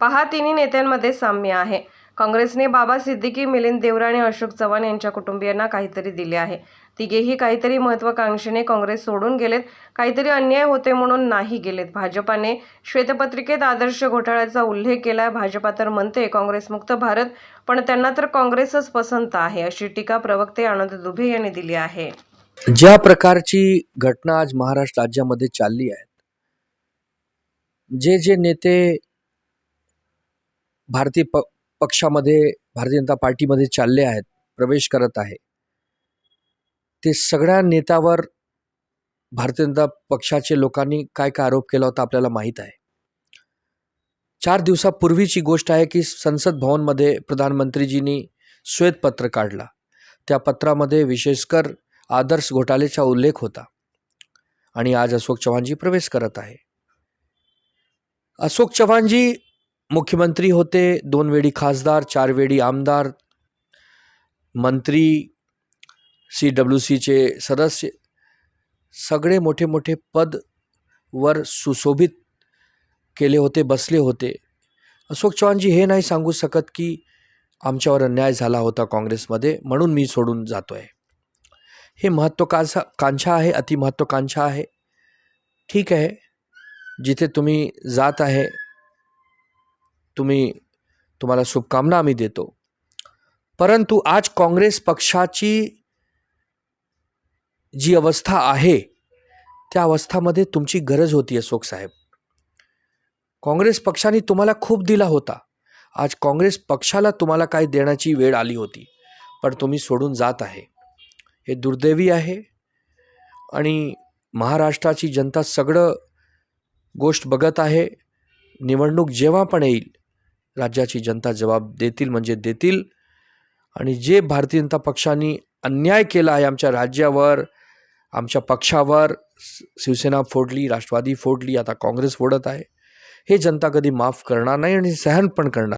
पहा तिन्ही नेत्यांमध्ये साम्य आहे. काँग्रेसने बाबा सिद्दीकी मिलिंद देवरा आणि अशोक चव्हाण यांच्या कुटुंबियांना काहीतरी दिले आहे. तिघेही काहीतरी महत्वाकांक्षेने काँग्रेस सोडून गेलेत. काहीतरी अन्याय होते म्हणून नाही गेलेत. भाजपाने श्वेतपत्रिकेत आदर्श घोटाळ्याचा उल्लेख केला भाजपा तर म्हणते काँग्रेसमुक्त भारत पण त्यांना तर काँग्रेसच पसंत आहे अशी टीका प्रवक्ते आनंद दुबे यांनी दिली आहे. ज्या प्रकारची घटना आज महाराष्ट्र राज्यामध्ये चालली आहे जे जे नेते भारतीय प पक्षामध्ये भारतीय जनता पार्टीमध्ये चालले आहेत प्रवेश करत आहे. ते सगळ्या नेत्यावर भारतीय जनता पक्षाचे लोकांनी काय काय आरोप केला होता आपल्याला माहीत आहे. चार दिवसापूर्वीची गोष्ट आहे की संसद भवनमध्ये प्रधानमंत्रीजींनी श्वेतपत्र काढला. त्या पत्रामध्ये विशेषकर आदर्श घोटाळेचा उल्लेख होता आणि आज अशोक चव्हाणजी प्रवेश करत आहे. अशोक चव्हाणजी मुख्यमंत्री होते दोन वेळी खासदार चार वेळी आमदार मंत्री सी डब्ल्यू सीचे सदस्य. सगळे मोठे मोठे पद वर सुशोभित केले होते बसले होते. अशोक चव्हाणजी हे नाही सांगू शकत की आमच्यावर अन्याय झाला होता काँग्रेसमध्ये म्हणून मी सोडून जातो आहे हे महत्त्वाकांक्षा कांक्षा आहे अतिमहत्त्वाकांक्षा आहे. ठीक आहे जिथे तुम्ही जात आहे तुम्ही तुम्हाला शुभकामना आम्ही देतो. परंतु आज काँग्रेस पक्षाची जी अवस्था आहे त्या अवस्थामध्ये तुमची गरज होती अशोक साहेब. काँग्रेस पक्षाने तुम्हाला खूप दिला होता. आज काँग्रेस पक्षाला तुम्हाला काय देण्याची वेळ आली होती पण तुम्ही सोडून जात आहे. हे दुर्दैवी आहे आणि महाराष्ट्राची जनता सगळं गोष्ट बघत आहे. निवडणूक जेव्हा पण येईल राज्याची जनता जबाब देतील म्हणजे देतील. आणि जे भारतीय जनता पक्षाने अन्याय केला आहे आमच्या राज्यावर आमच्या पक्षावर शिवसेना फोडली राष्ट्रवादी फोडली आता काँग्रेस फोडत आहे हे जनता कधी माफ करणार नाही आणि सहन पण करणार